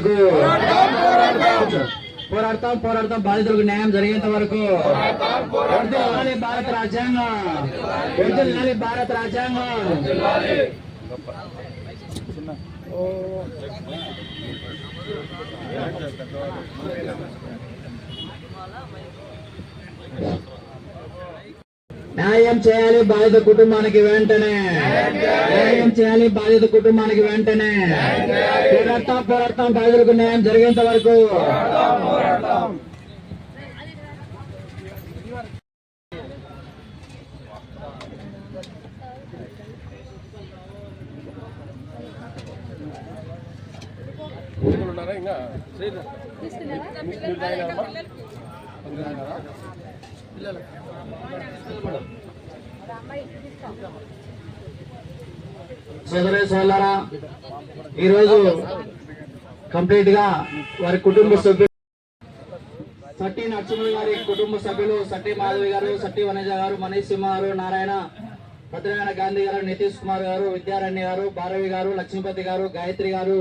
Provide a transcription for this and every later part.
వరకు. పోరాడతాం పోరాడతాం. బాధితులకు న్యాయం జరిగేంత వరకు. వర్ధిల్లాలి భారత రాజ్యాంగం. వర్ధిల్లాలి భారత రాజ్యాంగం. న్యాయం చేయాలి బాధిత కుటుంబానికి వెంటనే. న్యాయం చేయాలి బాధిత కుటుంబానికి వెంటనే. పోరాడతాం పోరాడతాం. బాధితులకు న్యాయం జరిగేంత వరకు. ఇంకా సోదరే సోదరా ఈరోజు కంప్లీట్గా వారి కుటుంబ సభ్యులు సట్టి నరసింహ గారి కుటుంబ సభ్యులు సట్టి మాధవి గారు సట్టి వనజ గారు మనీష్ సింహ గారు నారాయణ భద్రనారాయణ గాంధీ గారు నితీష్ కుమార్ గారు విద్యారణ్య గారు భారవి గారు లక్ష్మీపతి గారు గాయత్రి గారు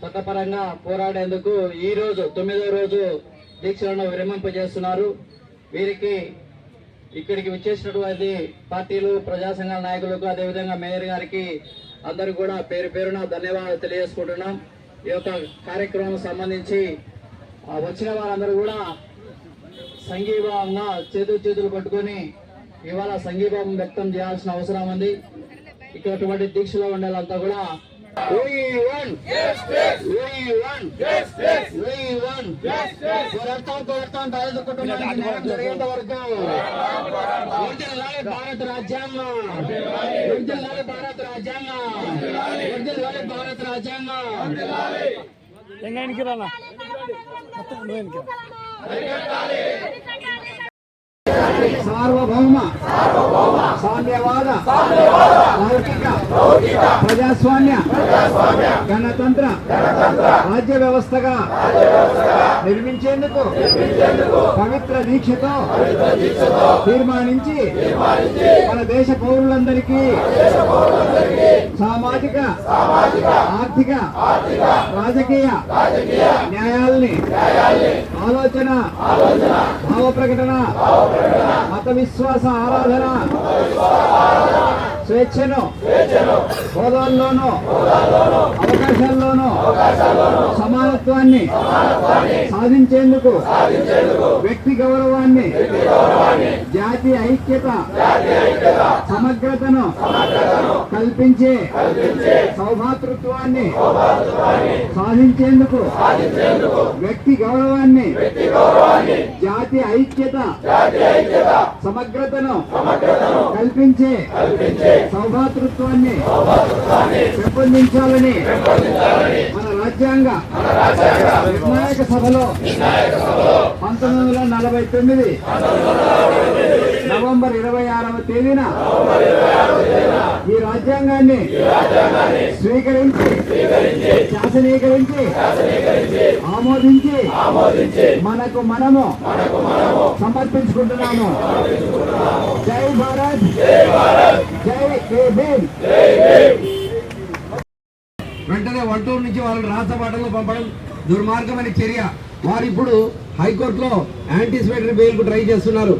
చట్టపరంగా పోరాడేందుకు ఈ రోజు తొమ్మిదో రోజు దీక్షలను విరమింపజేస్తున్నారు. వీరికి ఇక్కడికి విచ్చేసినటువంటి పార్టీలు ప్రజా సంఘాల నాయకులకు అదేవిధంగా మేయర్ గారికి అందరికీ కూడా పేరు పేరున ధన్యవాదాలు తెలియజేసుకుంటున్నాం. ఈ యొక్క కార్యక్రమం సంబంధించి వచ్చిన వారందరూ కూడా సంఘీభావంగా చేతులు చేతులు పట్టుకొని ఇవాళ సంఘీభావం వ్యక్తం చేయాల్సిన అవసరం ఉంది. ఇటువంటి దీక్షలో ఉండాలంతా కూడా We won! We won! We won! పోరాడతాం పోరాడతాం బాధిత కుటుంబానికి న్యాయం జరిగేంత వరకు వర్ధిల్లాలి భారత రాజ్యాంగం వర్ధిల్లాలి భారత రాజ్యాంగం వర్ధిల్లాలి భారత రాజ్యాంగం ఎంగానికి రానా మొత్తం నువ్వు సార్వభౌమ సామ్యవాద లౌకిక ప్రజాస్వామ్య గణతంత్ర రాజ్య వ్యవస్థగా నిర్మించేందుకు పవిత్ర దీక్షతో తీర్మానించి మన దేశ పౌరులందరికీ సామాజిక ఆర్థిక రాజకీయ న్యాయాల్ని ఆలోచన భావ ప్రకటన మత విశ్వాస ఆరాధన స్వేచ్ఛను హోదాల్లోనూ అవకాశాల్లోనూ సమానత్వాన్ని సాధించేందుకు వ్యక్తి గౌరవాన్ని జాతీయ ఐక్యత సమగ్రతను కల్పించే సౌభాతృత్వాన్ని సాధించేందుకు వ్యక్తి గౌరవాన్ని జాతీయ ఐక్యత సమగ్రతను కల్పించే సౌభాతృత్వాన్ని పెంపొందించాలని మన రాజ్యాంగ నిర్ణాయక సభలో పంతొమ్మిది వందల నలభై తొమ్మిది నవంబర్ ఇరవై ఆరవ తేదీన ఈ రాజ్యాంగాన్ని స్వీకరించి శాసనీకరించి ఆమోదించి మనకు మనము సమర్పించుకుంటున్నాము. జై భారత్. జై వెంటనే వంటూరు నుంచి వాళ్ళని రాసపాటలో పంపడం దుర్మార్గమైన చర్య. వారు ఇప్పుడు హైకోర్టులో యాంటిసిపేటరీ బెయిల్కు ట్రై చేస్తున్నారు.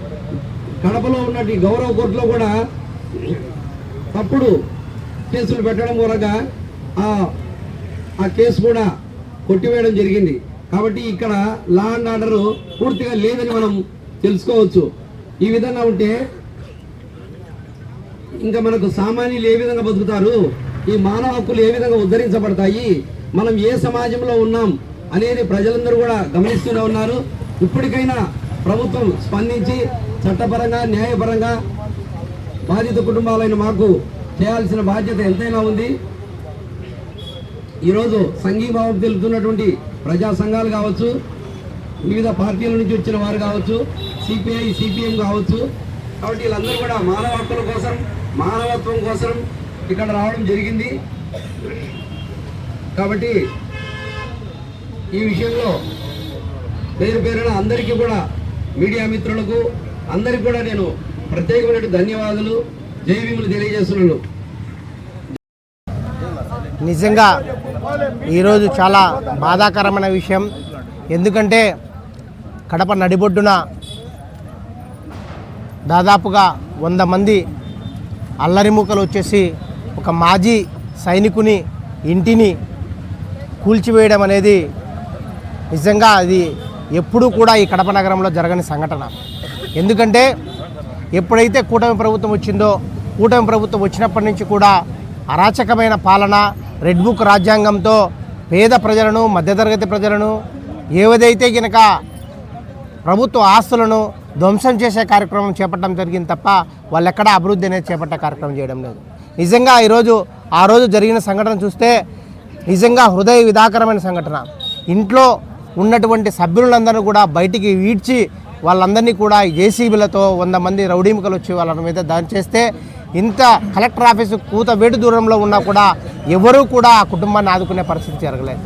కడపలో ఉన్నట్టు ఈ గౌరవ కోర్టులో కూడా తప్పుడు కేసులు పెట్టడం మూలంగా ఆ కేసు కూడా కొట్టివేయడం జరిగింది. కాబట్టి ఇక్కడ లా అండ్ ఆర్డర్ పూర్తిగా లేదని మనం తెలుసుకోవచ్చు. ఈ విధంగా ఉంటే ఇంకా మనకు సామాన్యులు ఏ విధంగా బతుకుతారు? ఈ మానవ హక్కులు ఏ విధంగా ఉద్ధరించబడతాయి? మనం ఏ సమాజంలో ఉన్నాం అనేది ప్రజలందరూ కూడా గమనిస్తూనే ఉన్నారు. ఇప్పటికైనా ప్రభుత్వం స్పందించి చట్టపరంగా న్యాయపరంగా బాధిత కుటుంబాలైన మాకు చేయాల్సిన బాధ్యత ఎంతైనా ఉంది. ఈరోజు సంఘీభావం తెలుపుతున్నటువంటి ప్రజా సంఘాలు కావచ్చు వివిధ పార్టీల నుంచి వచ్చిన వారు కావచ్చు సిపిఐ సిపిఎం కావచ్చు. కాబట్టి వీళ్ళందరూ కూడా మానవ హక్కుల కోసం మానవత్వం కోసం ఇక్కడ రావడం జరిగింది. కాబట్టి ఈ విషయంలో పేరు పేరున అందరికీ కూడా మీడియా మిత్రులకు అందరికీ కూడా నేను ప్రత్యేకమైన ధన్యవాదాలు జై భీములు తెలియజేస్తున్నాను. నిజంగా ఈరోజు చాలా బాధాకరమైన విషయం. ఎందుకంటే కడప నడిబొడ్డున దాదాపుగా వంద మంది అల్లరిముకలు వచ్చేసి ఒక మాజీ సైనికుని ఇంటిని కూల్చివేయడం అనేది నిజంగా అది ఎప్పుడూ కూడా ఈ కడప నగరంలో జరగని సంఘటన. ఎందుకంటే ఎప్పుడైతే కూటమి ప్రభుత్వం వచ్చిందో కూటమి ప్రభుత్వం వచ్చినప్పటి నుంచి కూడా అరాచకమైన పాలన రెడ్ బుక్ రాజ్యాంగంతో పేద ప్రజలను మధ్యతరగతి ప్రజలను ఏదైతే గనక ప్రభుత్వ ఆస్తులను ధ్వంసం చేసే కార్యక్రమం చేపట్టడం జరిగింది తప్ప వాళ్ళు ఎక్కడ అభివృద్ధి అనేది చేపట్టే కార్యక్రమం చేయడం లేదు. నిజంగా ఈరోజు ఆ రోజు జరిగిన సంఘటన చూస్తే నిజంగా హృదయ విధాకరమైన సంఘటన. ఇంట్లో ఉన్నటువంటి సభ్యులందరూ కూడా బయటికి ఈడ్చి వాళ్ళందరినీ కూడా జేసీబీలతో వంద మంది రౌడీముకలు వచ్చి వాళ్ళ మీద దాని చేస్తే ఇంత కలెక్టర్ ఆఫీసు కూత వేడి దూరంలో ఉన్నా కూడా ఎవరూ కూడా ఆ కుటుంబాన్ని ఆదుకునే పరిస్థితి జరగలేదు.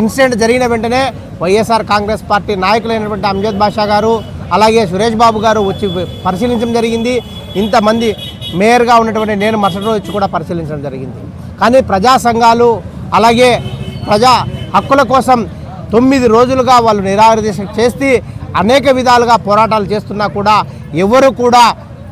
ఇన్సిడెంట్ జరిగిన వెంటనే వైఎస్ఆర్ కాంగ్రెస్ పార్టీ నాయకులైనటువంటి అంజద్ బాషా గారు అలాగే సురేష్ బాబు గారు వచ్చి పరిశీలించడం జరిగింది. ఇంతమంది మేయర్గా ఉన్నటువంటి నేను మరుసటి రోజు వచ్చి కూడా పరిశీలించడం జరిగింది. కానీ ప్రజా సంఘాలు అలాగే ప్రజా హక్కుల కోసం తొమ్మిది రోజులుగా వాళ్ళు నిరాదీక్ష చేస్తే అనేక విధాలుగా పోరాటాలు చేస్తున్నా కూడా ఎవరు కూడా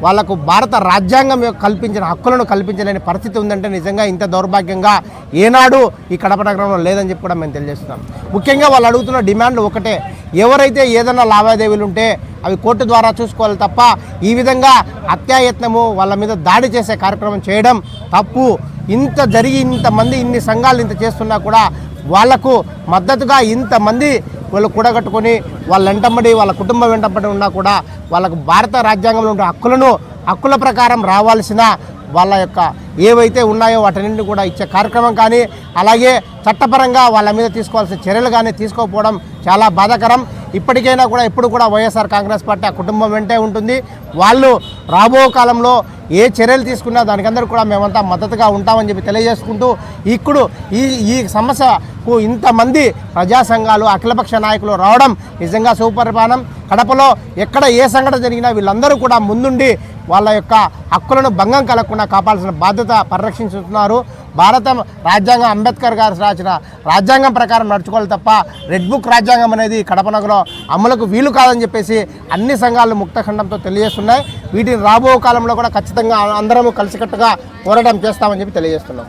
వాళ్ళకు భారత రాజ్యాంగం కల్పించిన హక్కులను కల్పించలేని పరిస్థితి ఉందంటే నిజంగా ఇంత దౌర్భాగ్యంగా ఏనాడు ఈ కడప నగరంలో లేదని చెప్పి కూడా మేము తెలియజేస్తున్నాం. ముఖ్యంగా వాళ్ళు అడుగుతున్న డిమాండ్ ఒకటే ఎవరైతే ఏదైనా లావాదేవీలు ఉంటే అవి కోర్టు ద్వారా చూసుకోవాలి తప్ప ఈ విధంగా అత్యాయత్నము వాళ్ళ మీద దాడి చేసే కార్యక్రమం చేయడం తప్పు. ఇంత జరిగి ఇంతమంది ఇన్ని సంఘాలు ఇంత చేస్తున్నా కూడా వాళ్ళకు మద్దతుగా ఇంతమంది వాళ్ళు కూడగట్టుకొని వాళ్ళ వెంటబడి వాళ్ళ కుటుంబం వెంటబడి ఉన్నా కూడా వాళ్ళకు భారత రాజ్యాంగంలో ఉండే హక్కులను హక్కుల ప్రకారం రావాల్సిన వాళ్ళ యొక్క ఏవైతే ఉన్నాయో వాటన్నింటిని కూడా ఇచ్చే కార్యక్రమం కానీ అలాగే చట్టపరంగా వాళ్ళ మీద తీసుకోవాల్సిన చర్యలు కానీ తీసుకోకపోవడం చాలా బాధాకరం. ఇప్పటికైనా కూడా ఎప్పుడు కూడా వైఎస్ఆర్ కాంగ్రెస్ పార్టీ ఆ కుటుంబం వెంటే ఉంటుంది. వాళ్ళు రాబో కాలంలో ఏ చర్యలు తీసుకున్నా దానికందరూ కూడా మేమంతా మద్దతుగా ఉంటామని చెప్పి తెలియజేసుకుంటూ ఇప్పుడు ఈ ఈ సమస్య ఇంతమంది ప్రజా సంఘాలు అఖిలపక్ష నాయకులు రావడం నిజంగా సుపరిపాలనం కడపలో ఎక్కడ ఏ సంఘటన జరిగినా వీళ్ళందరూ కూడా ముందుండి వాళ్ళ యొక్క హక్కులను భంగం కలగకుండా కాపాడాల్సిన బాధ్యత పరిరక్షించుతున్నారు భారత రాజ్యాంగం అంబేద్కర్ గారు రాసిన రాజ్యాంగం ప్రకారం నడుచుకోవాలి తప్ప రెడ్ బుక్ రాజ్యాంగం అనేది కడప నగరం అమలుకు వీలు కాదని చెప్పేసి అన్ని సంఘాలు ముక్తఖండంతో తెలియజేస్తున్నాయి. వీటిని రాబో కాలంలో కూడా ఖచ్చితంగా అందరము కలిసికట్టుగా పోరాటం చేస్తామని చెప్పి తెలియజేస్తున్నాం.